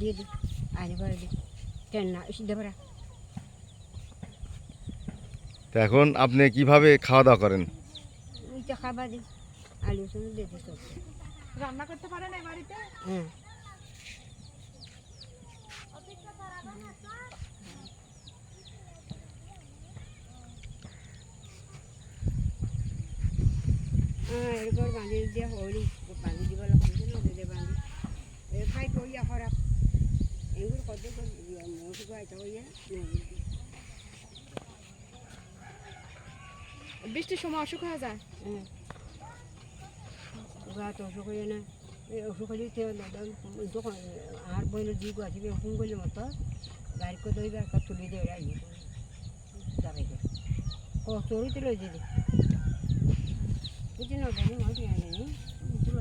দিয়ে দিই আইনে করে দিই ট্রেন না সিদ্ধ করা তো এখন আপনি কীভাবে খাওয়া দাওয়া করেন? ওইটা খাবার দিই আলু শুনে দিয়ে দিই সব রান্না করতে পারে এই বাড়িতে? হ্যাঁ হ্যাঁ এরপর বাঁধি দিয়ে হলি বৃষ্টির সময় অসুখ হয়ে যায়? গা তো অসুখ হয়ে না অসুখ হলে যখন আর বইলে দুই গো আসবে ফোন করলে মতো গাড়ি করে দইবে একটা তুলে দিয়ে করে যাবে হইতে লই দিদি বুঝি না জানি দিয়ে আনি তুলো